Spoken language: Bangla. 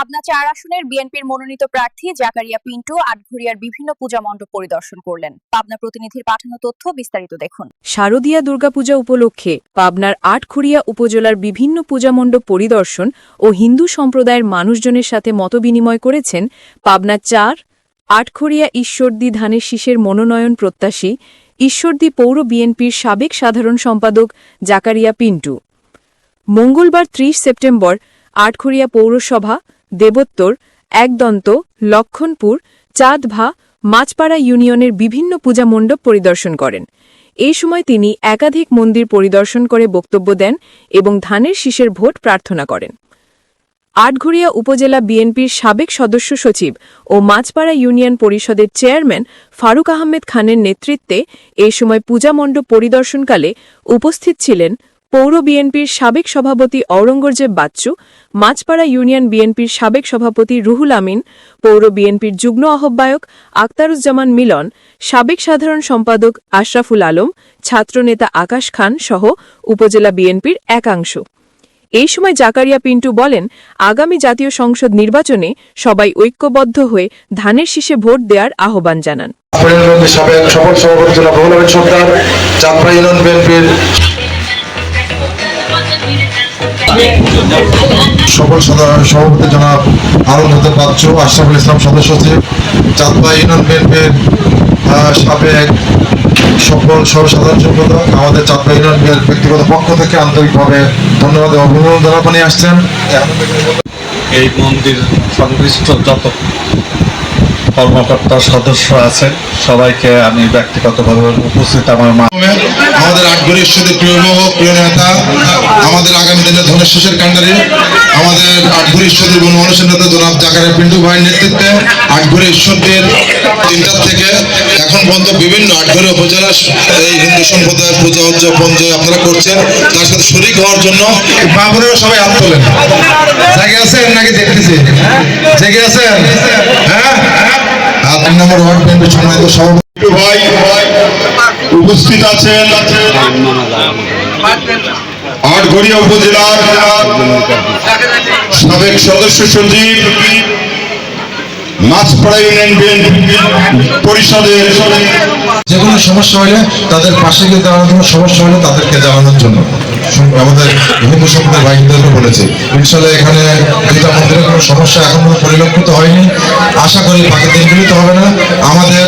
পাবনা চার আসনের বিএনপির মনোনীত প্রার্থী জাকারিয়া পিন্টু আটঘরিয়ার বিভিন্ন পূজা মণ্ডপ পরিদর্শন করলেন। পাবনা প্রতিনিধির পাঠানো তথ্য বিস্তারিত দেখুন। শারদীয়া দুর্গাপূজা উপলক্ষে পাবনার আটখুরিয়া উপজেলার বিভিন্ন পূজামণ্ডপ পরিদর্শন ও হিন্দু সম্প্রদায়ের মানুষজনের সাথে মতবিনিময় করেছেন পাবনা চার আটখরিয়া ঈশ্বরদী ধানের শীষের মনোনয়ন প্রত্যাশী ঈশ্বরদী পৌর বিএনপির সাবেক সাধারণ সম্পাদক জাকারিয়া পিন্টু। মঙ্গলবার ত্রিশ সেপ্টেম্বর আটখরিয়া পৌরসভা দেবোত্তর, একদন্ত, লক্ষণপুর, চাঁদভা, মাছপাড়া ইউনিয়নের বিভিন্ন পূজা মণ্ডপ পরিদর্শন করেন। এই সময় তিনি একাধিক মন্দির পরিদর্শন করে বক্তব্য দেন এবং ধানের শীষের ভোট প্রার্থনা করেন। আটঘরিয়া উপজেলা বিএনপির সাবেক সদস্য সচিব ও মাছপাড়া ইউনিয়ন পরিষদের চেয়ারম্যান ফারুক আহমেদ খানের নেতৃত্বে এ সময় পূজা মণ্ডপ পরিদর্শনকালে উপস্থিত ছিলেন পৌর বিএনপির সাবেক সভাপতি ঔরঙ্গজেব বাচ্চু, মাছপাড়া ইউনিয়ন বিএনপির সাবেক সভাপতি রুহুল আমিন, পৌর বিএনপির যুগ্ম আহ্বায়ক আক্তারুজ্জামান মিলন, সাবেক সাধারণ সম্পাদক আশরাফুল আলম ছাত্রনেতা আকাশ খান সহ উপজেলা বিএনপির একাংশ। এই সময় জাকারিয়া পিন্টু বলেন, আগামী জাতীয় সংসদ নির্বাচনে সবাই ঐক্যবদ্ধ হয়ে ধানের শীষে ভোট দেওয়ার আহ্বান জানান। সভাপতি জনাব আনন্দ পাচ্ছ, আশরাফুল ইসলাম সদস্য সচিব চাঁদপাড়া ইউনিয়ন বিএনপির সাবেক সকল সর্বসাধারণ সম্পাদক, আমাদের চাঁদপাড়া ইউনিয়ন ব্যক্তিগত পক্ষ থেকে আন্তরিকভাবে ধন্যবাদ অভিনন্দন জানাপানি আসছেন? এই মন্দির সংশ্লিষ্ট যত কর্মকর্তা সদস্য আছেন। সবাইকে আমি ব্যক্তিগতভাবে উপস্থিত আমার মা আমাদের আটগড়ি ঈশ্বরের প্রিয় অভিভাবক প্রিয় নেতা আমাদের আগামী দিনে ধনের শেষের কাণ্ডারি আমাদের আটগড়ি ঈশ্বরের গণমানুষের নেতা জনাব জাকারের পিন্টু ভাইয়ের নেতৃত্বে আটগড়ি ঈশ্বরদের তিনটার থেকে এখন পর্যন্ত বিভিন্ন আটগড়ি উপজেলা এই হিন্দু সম্প্রদায়ের পূজা উদযাপন যে আপনারা করছেন তার সাথে শরিক হওয়ার জন্য বাবুরেও সবাই হাত তোলেন। জেগে আছেন নাকি দেখতেছি? জেগে আছেন? তিন নম্বর ওয়ার্ড বিএনপি সম্মানিত সভাপতি ভাই উপস্থিত আছেন আটঘরিয়া উপজেলার সাবেক সদস্য সচিব মাছপাড়া ইউনিয়ন পরিষদের যে কোনো সমস্যা হলে তাদের পাশে গিয়ে দাঁড়ানোর জন্য, সমস্যা হলে তাদেরকে জানানোর জন্য। আমাদের হিন্দু সম্প্রদায় ভাইদেরকে বলেছে। ইনশাল্লাহ এখানে দুইটা মন্দিরের কোনো সমস্যা এখনও পরিলক্ষিত হয়নি। আশা করি বাকি দিনগুলিতে হবে না। আমাদের